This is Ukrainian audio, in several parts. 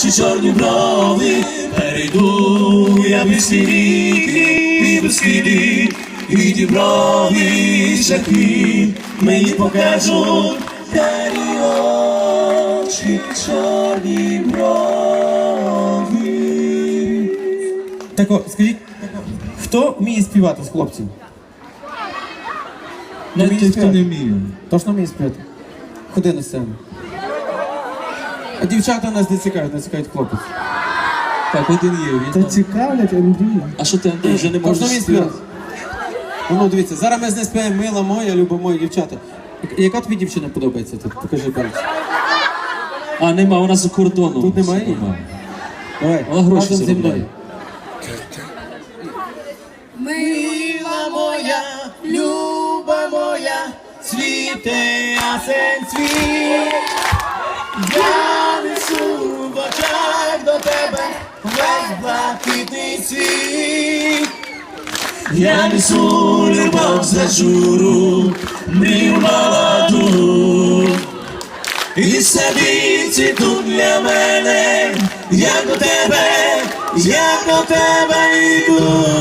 очі, чорні брови, перейду я всі ріки, і безкиди, і діброві шляхи, мені покажуть карі очі, чорні брови. Так, о, скажіть, хто вміє співати з хлопців? Навіть той, хто не вміє. Точно вміє співати? Ходи на сцену. А дівчата нас не цікавлять, нас цікавить хлопець. Так, один є, він. Та цікавлять, Андрій. А що ти, Андрій, вже не можеш вміє співати? співати? Ну, дивіться, зараз ми з нею співаємо мила моя, люба моя дівчата. Я- Яка тобі дівчина подобається тут? Покажи пальці. А, нема, вона за кордоном. Тут немає її? Давай, Вона гроші разом зі заробляє. мною. Мила моя, Люба моя, світе ясен світ, я весь блакитний світ. Я несу любов за журу, мрію молоду. І собі тут для мене, як до тебе, як до тебе йду.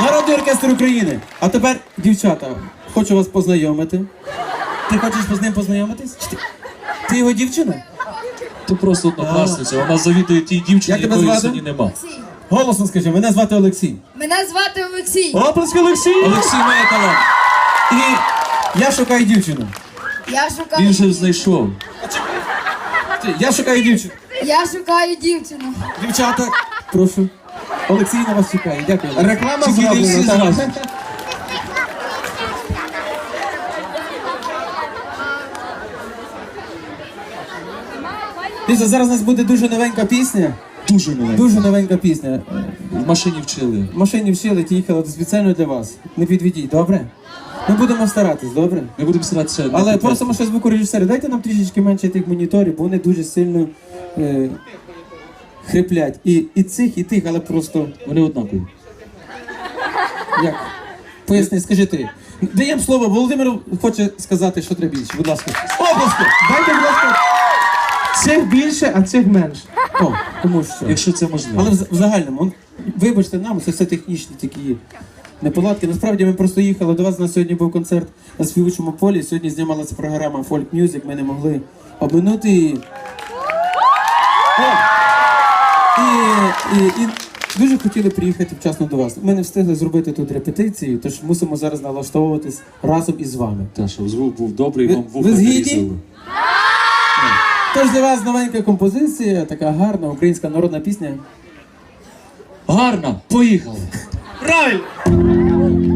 Народний оркестр України. А тепер, дівчата, хочу вас познайомити. Ти хочеш з ним познайомитись? Чи ти, ти його дівчина? То просто однокласниця, вона завідує тій дівчині, Як тебе якої звати? сьогодні нема. Голосно скажи, мене звати Олексій. Мене звати Олексій. Оплески Олексій! Олексій має талант. І я шукаю дівчину. Я Він шукаю. вже знайшов. Я шукаю дівчину. Я шукаю дівчину. Дівчата, прошу. Олексій на вас чекає. Дякую. Реклама всі зразу. Дивіться, зараз у нас буде дуже новенька пісня. Дуже маленький. Дуже новенька пісня. В машині вчили. В машині вчили, їхала спеціально для вас. Не підведіть, добре? Ми будемо старатись, добре? Ми будемо старатися. Але просимо ще звукорежисери, дайте нам трішечки менше тих моніторів, бо вони дуже сильно е, хриплять. І, і цих, і тих, але просто Вони однакові. як? Поясни, скажи ти. Даємо слово, Володимир хоче сказати, що треба більше. Будь ласка. Обласки! Дайте, будь ласка, цих більше, а цих менше. О, тому що. Якщо це можливо. Але в, в загальному, он- вибачте нам, це все технічні такі неполадки. Насправді ми просто їхали до вас. На сьогодні був концерт на співучому полі. Сьогодні знімалася програма Folk Music. Ми не могли обминути її. І, і, і дуже хотіли приїхати вчасно до вас. Ми не встигли зробити тут репетицію, тож мусимо зараз налаштовуватись разом із вами. Та, щоб звук був добрий, Ви- вам ви вуха згідні? Тож для вас новенька композиція, така гарна українська народна пісня. Гарно, поїхали. Right.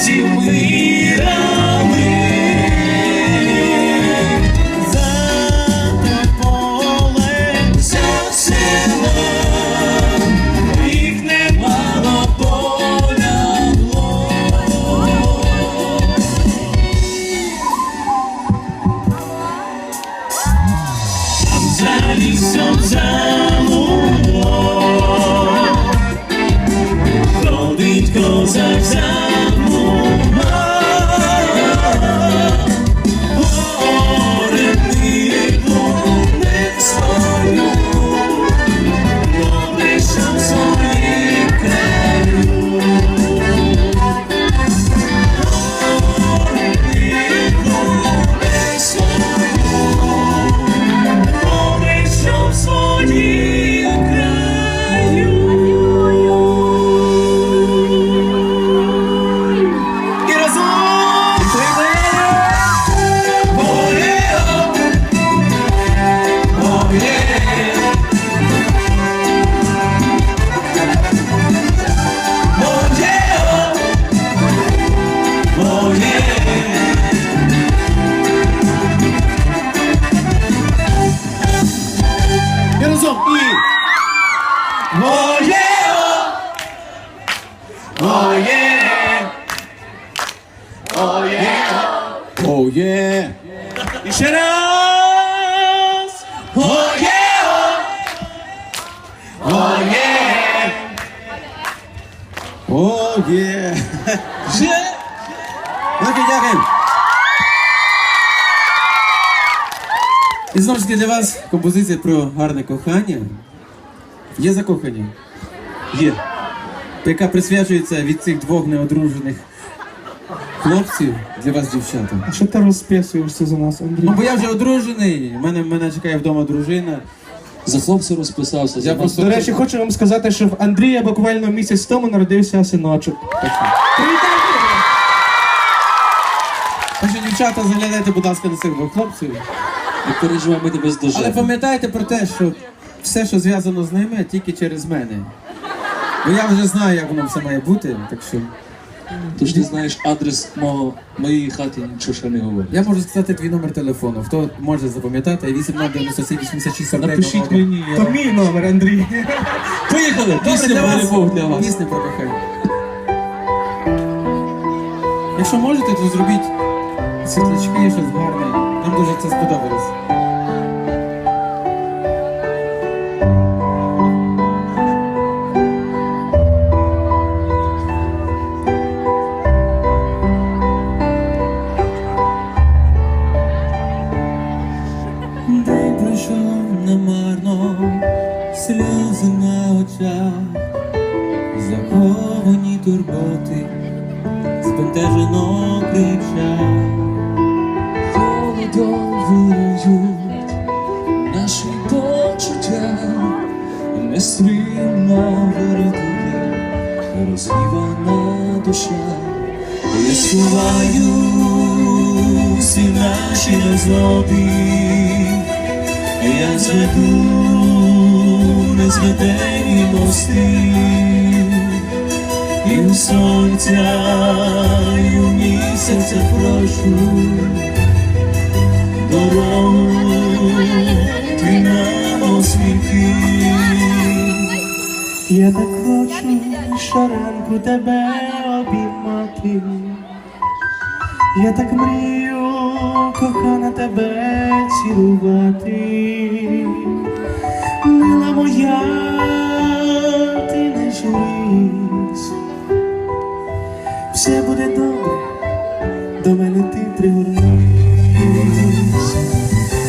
Наші хлопці Оу є! Ще. Дякую, дякую! І знову ж таки для вас композиція про гарне кохання. Є закохані, Є. яка присвячується від цих двох неодружених хлопців для вас, дівчата. А що ти розписуєшся за нас, Андрій? Ну, бо я вже одружений, мене, мене чекає вдома дружина. За хлопця розписався. Я просто- До речі, хочу вам сказати, що в Андрія буквально місяць тому народився синочок. Так що, дівчата, заглядайте, будь ласка, на цих двох хлопців. Не переживай, ми тебе Але здожимо. пам'ятайте про те, що все, що зв'язано з ними, тільки через мене. Бо я вже знаю, як воно все має бути, так що Ти знаєш адрес мого, моєї хати, нічого ще не говорить. я можу сказати твій номер телефону. Хто може запам'ятати, 1897 86 49 Напишіть мені. я- То мій номер, Андрій. Поїхали! Пісня про любов для вас. Пісня про кохання. Якщо можете, то зробіть світлячки, щось гарне. Нам дуже це сподобалось. Сховаю всі наші незгоди, я зведу незведені мости, і у сонця, і у місяця прошу дорогу ти нам освіти. Я так хочу щоранку тебе обіймати. Я так мрію, кохана тебе цілувати, мила моя, ти не жалійсь. Все буде добре, до мене ти пригорнись.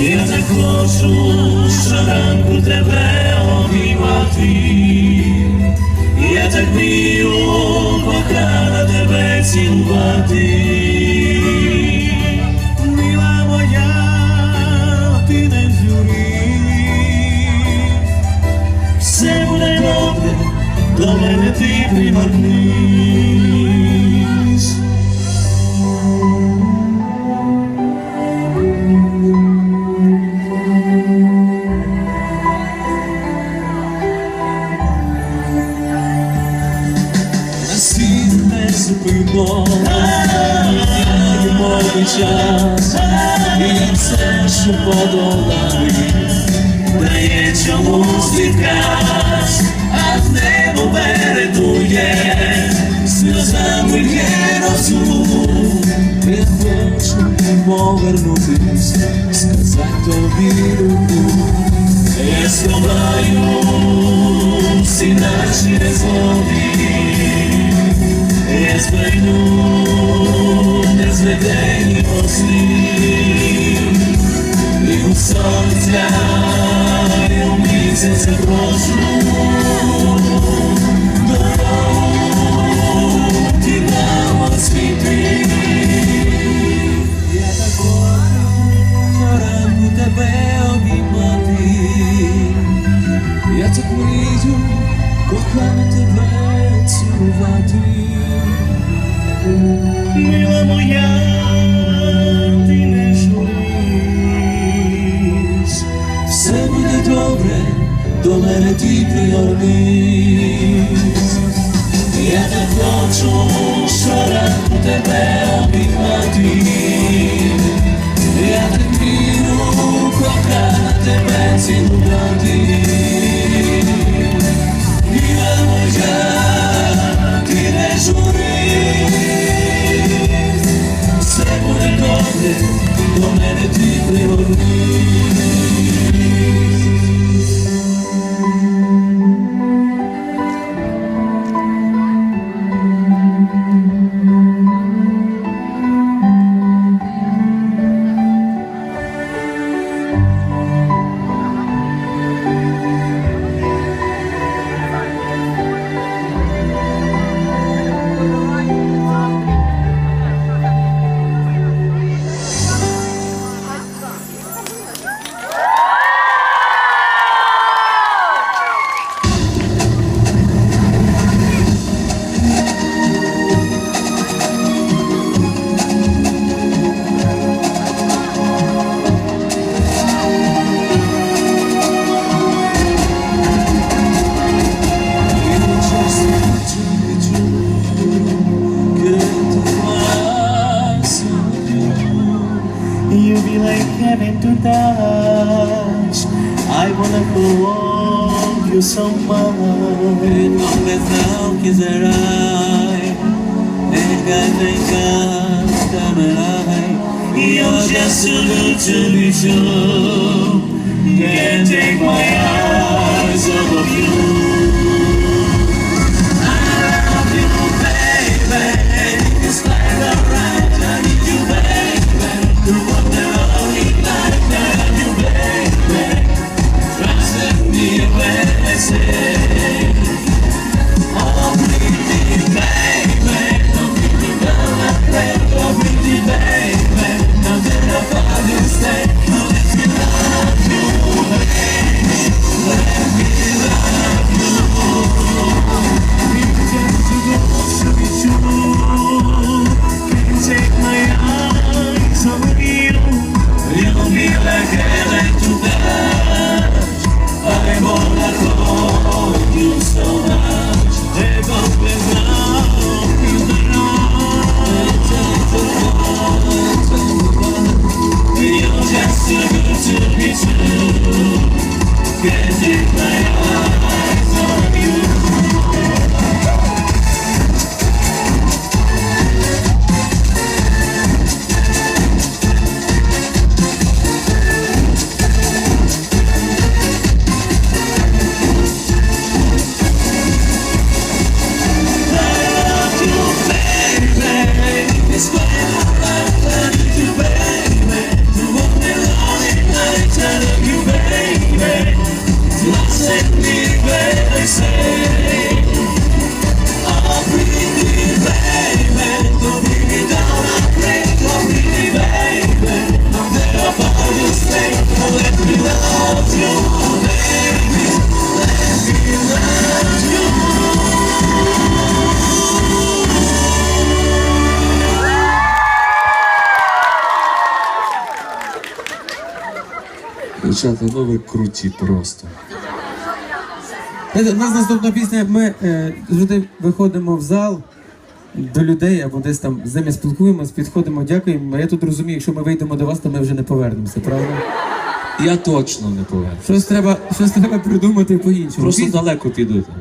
Я так хочу щоранку тебе обіймати, я так мрію, кохана тебе цілувати. ти привернись. На світ не зупинно, мовий час, і все, що подолали, дає чомусь відказ небо передує, сльозами є розум, не хочу повернутись, сказати тобі руку, я сховаю всі наші злобі, я збайну не зведені послі, і у сонця, і у місяця прошу. Все буде добре, до мене ти пригорни. is how kids arrive. Thank God, thank I'm. You're just a little bit too. Can't take my eyes off you. Get it, Дівчата, ну ви круті просто. Знаєте, У нас наступна пісня. Ми е, завжди виходимо в зал до людей або десь там з ними спілкуємось, підходимо, дякуємо. Я тут розумію, якщо ми вийдемо до вас, то ми вже не повернемося, правда? Я точно не поверну. Щось треба, щось треба придумати по-іншому. Просто Піс- далеко підете.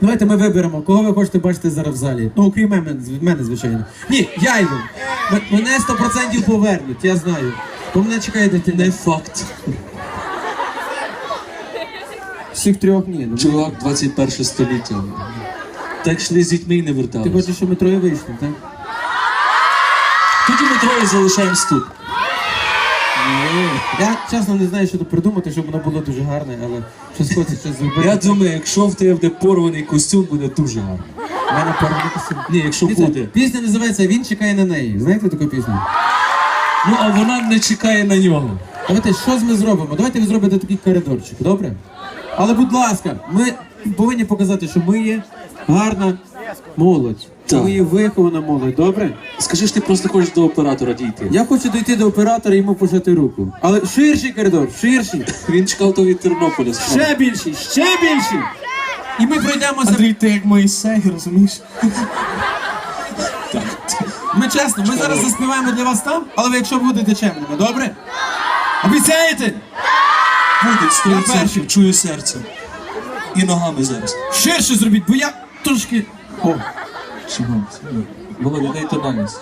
Давайте ми виберемо, кого ви хочете бачити зараз в залі. Ну, окрім мене, мене звичайно. Ні, я йду. Мене 100% повернуть, я знаю. Бо мене чекає дитина. Не факт. Всіх трьох ні. Ну, Чувак, 21 століття. Так йшли з дітьми і не Ти хочеш, щоб ми троє вийшли, так? Тоді ми троє залишаємось тут. Я чесно не знаю, що тут придумати, щоб воно було дуже гарне, але щось хочеться зробити. Я думаю, якщо в тебе буде порваний костюм, буде дуже гарно. У мене порваний костюм. Ні, якщо буде. пісня називається Він чекає на неї. Знаєте таку пісню? Ну а вона не чекає на нього. Давайте, що з ми зробимо? Давайте ви зробите такий коридорчик, добре? Але, будь ласка, ми повинні показати, що ми є гарна молодь. Так. ми є вихована молодь, добре? Скажи ж ти просто хочеш до оператора дійти. Я хочу дійти до оператора і йому пожати руку. Але ширший коридор, ширший. Він чекав то від Тернополя. Ще більший, ще більший. І ми пройдемося. Андрій, ти як Моїсей, розумієш? Ми чесно, ми зараз заспіваємо для вас там, але ви якщо будете чемними, добре? Обіцяєте? Буде, Я перший. 100%, чую серцем. І ногами зараз. Ширше зробіть, бо я трошки. О, Чого? Володя, дай тональність.